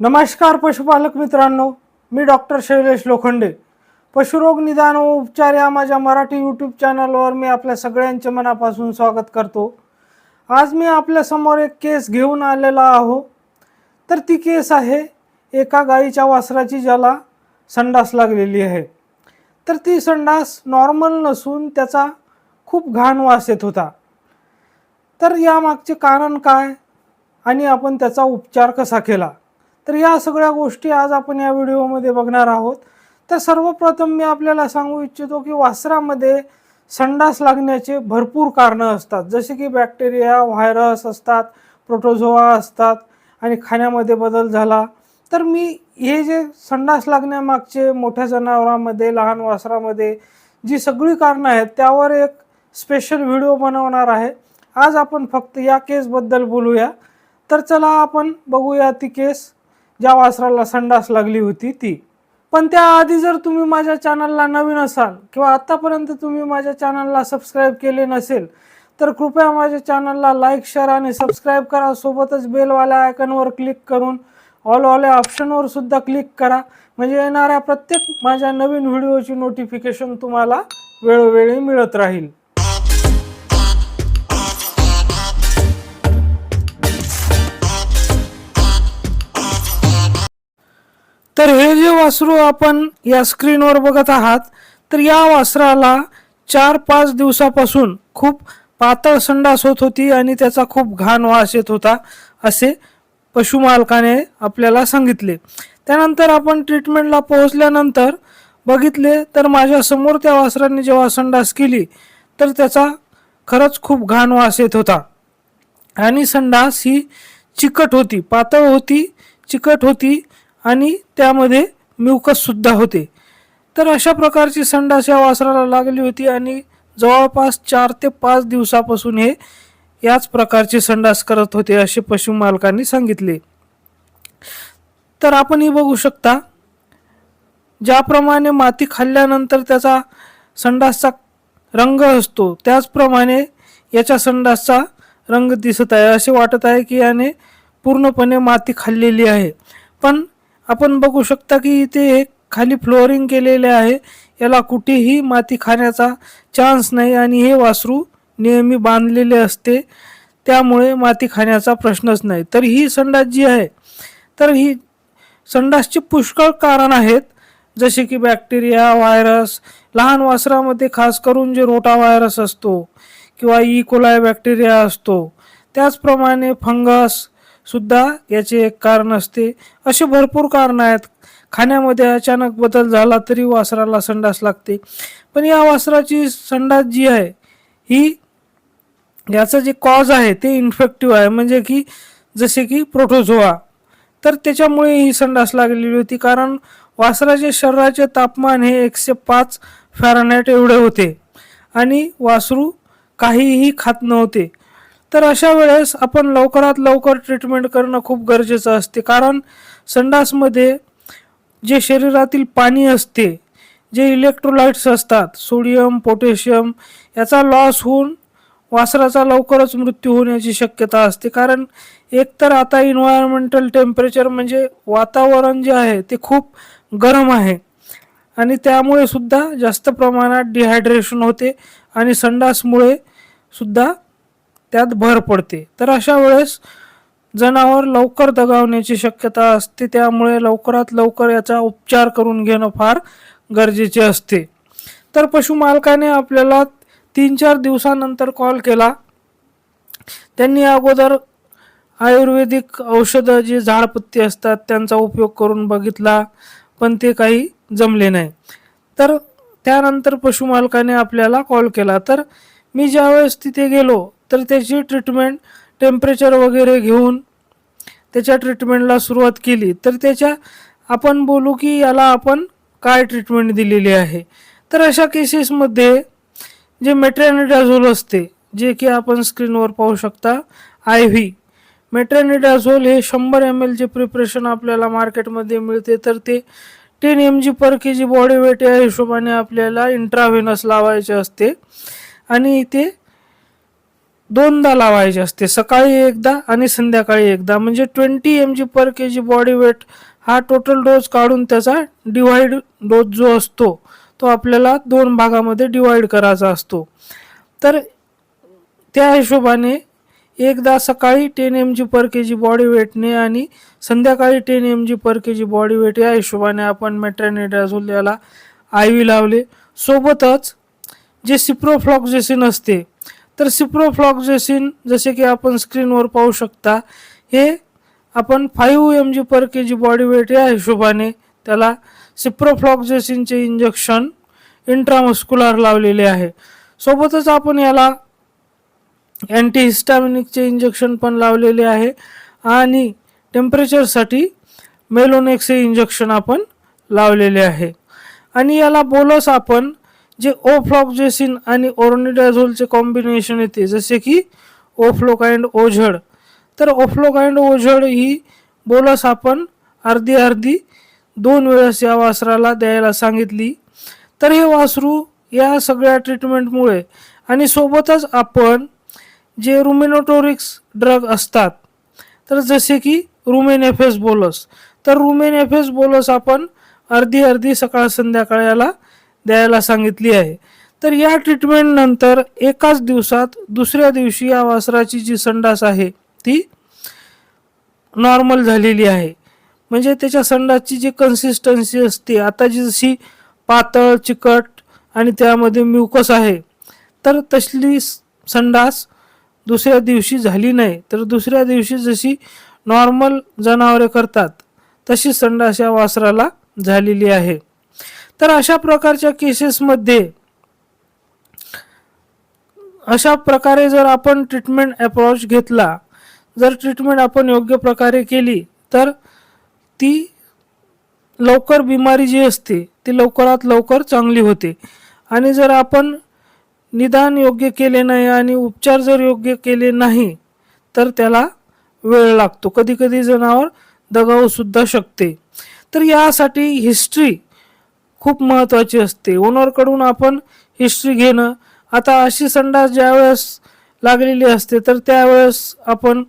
नमस्कार पशुपालक मित्रांनो मी डॉक्टर शैलेश लोखंडे. पशुरोग निदान व उपचार या माझ्या मराठी यूट्यूब चॅनलवर मी आपल्या सगळ्यांचे मनापासून स्वागत करतो. आज मी आपल्यासमोर एक केस घेऊन आलेला आहो. तर ती केस आहे एका गाईच्या वासराची ज्याला संडास लागलेली आहे. तर ती संडास नॉर्मल नसून त्याचा खूप घाण वास येत होता. तर यामागचे कारण काय? आणि आपण त्याचा उपचार कसा केला? तर या सगळ्या गोष्टी आज आपण या व्हिडिओमध्ये बघणार आहोत. तर सर्वप्रथम मी आपल्याला सांगू इच्छितो की वासरामध्ये संडास लागण्याचे भरपूर कारणं असतात. जसे की बॅक्टेरिया व्हायरस असतात प्रोटोझोआ असतात आणि खाण्यामध्ये बदल झाला. तर मी हे जे संडास लागण्यामागचे मोठ्या जनावरांमध्ये लहान वासरामध्ये जी सगळी कारणं आहेत त्यावर एक स्पेशल व्हिडिओ बनवणार आहे. आज आपण फक्त या केसबद्दल बोलूया. तर चला आपण बघूया ती केस ज्या वासराला संडास लागली होती ती. पण त्याआधी जर तुम्ही माझ्या चॅनलला नवीन असाल किंवा आत्तापर्यंत तुम्ही माझ्या चॅनलला सबस्क्राईब केले नसेल तर कृपया माझ्या चॅनलला लाईक शेअर आणि सबस्क्राईब करा. सोबतच बेलवाल्या आयकनवर क्लिक करून ऑल ऑल या ऑप्शनवर सुद्धा क्लिक करा. म्हणजे येणाऱ्या प्रत्येक माझ्या नवीन व्हिडिओची नोटिफिकेशन तुम्हाला वेळोवेळी मिळत राहील. तर हे जे वासरू आपण या स्क्रीनवर बघत आहात तर या वासराला चार पाच दिवसापासून खूप पातळ संडास होत होती आणि त्याचा खूप घाण वास येत होता असे पशुमालकाने आपल्याला सांगितले. त्यानंतर आपण ट्रीटमेंटला पोहोचल्यानंतर बघितले तर माझ्यासमोर त्या वासराने जेव्हा संडास केली तर त्याचा खरंच खूप घाण वास येत होता. आणि संडास ही चिकट होती पातळ होती चिकट होती आणि त्यामध्ये म्युकससुद्धा होते. तर अशा प्रकारची संडास या वासराला लागली होती आणि जवळपास चार ते पाच दिवसापासून हे याच प्रकारचे संडास करत होते असे पशुमालकांनी सांगितले. तर आपणही बघू शकता ज्याप्रमाणे माती खाल्ल्यानंतर त्याचा संडासचा रंग असतो त्याचप्रमाणे याच्या संडासचा रंग दिसत आहे. असे वाटत आहे की याने पूर्णपणे माती खाल्लेली आहे. पण आपण बघू शकता की इथे एक खाली फ्लोअरिंग केलेले आहे. याला कुठेही माती खाण्याचा चान्स नाही आणि हे वासरू नेहमी बांधलेले असते. त्यामुळे माती खाण्याचा प्रश्नच नाही. तर ही संडास जी आहे तर ही संडासची पुष्कळ कारण आहेत. जसे की बॅक्टेरिया व्हायरस लहान वासरामध्ये खास करून जे रोटा व्हायरस असतो किंवा ई कोलाय बॅक्टेरिया असतो. त्याचप्रमाणे फंगस सुद्धा याचे एक कारण असते. असे भरपूर कारण आहेत. खाण्यामध्ये अचानक बदल झाला तरी वासराला संडास लागते. पण या वासराची संडास जी आहे ही याचं जे कॉज आहे ते इन्फेक्टिव्ह आहे. म्हणजे की जसे की प्रोटोझोआ तर त्याच्यामुळे ही संडास लागलेली होती. कारण वासराचे शरीराचे तापमान हे एकशे पाच फॅरनाईट एवढे होते. आणि वासरू काहीही खात नव्हते. तर अशा वेळेस आपण लवकरात लवकर ट्रीटमेंट करणं खूप गरजेचं असते. कारण संडासमध्ये जे शरीरातील पाणी असते जे इलेक्ट्रोलाइट्स असतात सोडियम पोटॅशियम याचा लॉस होऊन वासराचा लवकरच मृत्यू होण्याची शक्यता असते. कारण एकतर आता इन्व्हायरमेंटल टेम्परेचर म्हणजे वातावरण जे आहे ते खूप गरम आहे. आणि त्यामुळे सुद्धा जास्त प्रमाणात डिहायड्रेशन होते आणि संडासमुळे सुद्धा त्यात भर पडते. तर अशा वेळेस जनावर लवकर दगावण्याची शक्यता असते. त्यामुळे लवकरात लवकर याचा उपचार करून घेणं फार गरजेचे असते. तर पशुमालकाने आपल्याला तीन चार दिवसानंतर कॉल केला. त्यांनी अगोदर आयुर्वेदिक औषधं जे झाडपत्ती असतात त्यांचा उपयोग करून बघितला पण ते काही जमले नाही. तर त्यानंतर पशुमालकाने आपल्याला कॉल केला. तर मी ज्यावेळेस तिथे गेलो तर त्याची ट्रीटमेंट टेम्परेचर वगैरे घेऊन त्याच्या ट्रीटमेंटला सुरुवात केली. तर त्याच्या आपण बोलू की याला आपण काय ट्रीटमेंट दिलेली आहे? तर अशा केसेसमध्ये जे मेट्रॅनिडाझोल असते जे की आपण स्क्रीनवर पाहू शकता आय व्ही मेट्रॅनिडाझोल हे शंभर एम एलचे प्रिपरेशन आपल्याला मार्केटमध्ये मिळते. तर ते ten M G per K G body weight या हिशोबाने आपल्याला इंट्राव्हेनस लावायचे असते. आणि ते दोनदा लावायचे असते सकाळी एकदा आणि संध्याकाळी एकदा. म्हणजे twenty M G per K G body weight हा टोटल डोस काढून त्याचा डिवाइड डोस जो असतो तो आपल्याला दोन भागामध्ये डिवाइड करायचा असतो. तर त्या हिशोबाने एकदा सकाळी ten M G per K G body वेटने आणि संध्याकाळी ten M G per K G body weight या हिशोबाने आपण मेट्रॅनिडाझोल याला आय व्ही लावले. सोबतच जे सिप्रोफ्लॉक्झेसिन असते तर सिप्रोफ्लॉक्झेसिन जसे की आपण स्क्रीनवर पाहू शकता हे आपण five M G per K G body weight या हिशोबाने त्याला सिप्रोफ्लॉक्झेसिनचे इंजेक्शन इंट्रामस्क्युलर लावलेले आहे. सोबतच आपण याला अँटीहिस्टॅमिनिकचे इंजेक्शन पण लावलेले आहे आणि टेम्परेचरसाठी मेलोनेक्स हे इंजेक्शन आपण लावलेले आहे. आणि याला बोलस आपण जे ओफ्लॉक्झेसिन आणि ओरोनिडाझोलचे कॉम्बिनेशन येते जसे की ओफ्लोक अँड ओझड तर ओफ्लोक अँड ओझड ही बोलस आपण अर्धी अर्धी दोन वेळेस या वासराला द्यायला सांगितली. तर हे वासरू या सगळ्या ट्रीटमेंटमुळे आणि सोबतच आपण जे रुमेनोटोरिक्स ड्रग असतात तर जसे की रुमेन एफ एस बोलस तर रुमेन एफ एस बोलस आपण अर्धी अर्धी सकाळ संध्याकाळ याला द्यायला सांगितली आहे. तर या ट्रीटमेंट नंतर एकाच दिवसात दुसऱ्या दिवशी या वासराची जी संडास आहे ती नॉर्मल झालेली आहे. म्हणजे त्याच्या संडासची जी कन्सिस्टन्सी असते आता जी जशी पातळ चिकट आणि त्यामध्ये म्युकस आहे तर तसली स- संडास दुसऱ्या दिवशी झाली नाही. तर दुसऱ्या दिवशी जशी नॉर्मल जनावरे करतात तशी संडास या वासराला झालेली आहे. तर अशा प्रकारच्या केसेसमध्ये अशा प्रकारे जर आपण ट्रीटमेंट अप्रोच घेतला जर ट्रीटमेंट आपण योग्य प्रकारे केली तर ती लवकर बिमारी जी असते ती लवकरात लवकर चांगली होते. आणि जर आपण निदान योग्य केले नाही आणि उपचार जर योग्य केले नाही तर त्याला वेळ लागतो. कधी कधी जनावर दगावू सुद्धा शकते. तर यासाठी हिस्ट्री खूप महत्त्वाची असते. ओनरकडून आपण हिस्ट्री घेणं. आता अशी संडास ज्यावेळेस लागलेली असते तर त्यावेळेस आपण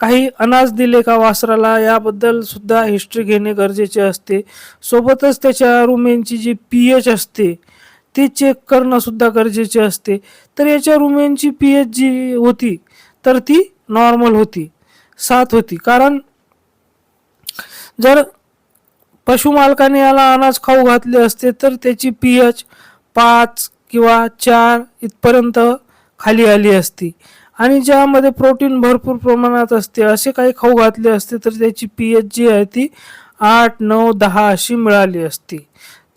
काही अनाज दिले का वासराला याबद्दल सुद्धा हिस्ट्री घेणे गरजेचे असते. सोबतच त्याच्या रुमेनची जी पी एच असते ती चेक करणं सुद्धा गरजेचे असते. तर याच्या रुमेनची पी एच जी होती तर ती नॉर्मल होती सात होती. कारण जर पशुमालकाने याला अनाज खाऊ घातले असते तर त्याची पी एच पाच किंवा चार इथपर्यंत खाली आली असती. आणि ज्यामध्ये प्रोटीन भरपूर प्रमाणात असते असे काही खाऊ घातले असते तर त्याची पी एच जी आहे ती आठ नऊ दहा अशी मिळाली असती.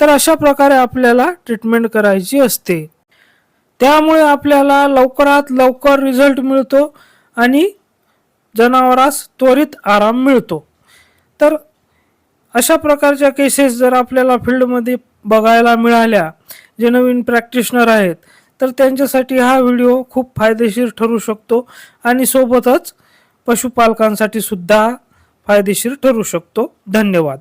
तर अशा प्रकारे आपल्याला ट्रीटमेंट करायची असते. त्यामुळे आपल्याला लवकरात लवकर रिझल्ट मिळतो आणि जनावरास त्वरित आराम मिळतो. तर अशा प्रकारच्या केसेस जर आपल्याला फील्डमध्ये बघायला मिळाल्या जे नवीन प्रॅक्टिशनर आहेत तर त्यांच्यासाठी हा व्हिडिओ खूप फायदेशीर ठरू शकतो आणि सोबतच पशुपालकांसाठी सुद्धा फायदेशीर ठरू शकतो. धन्यवाद.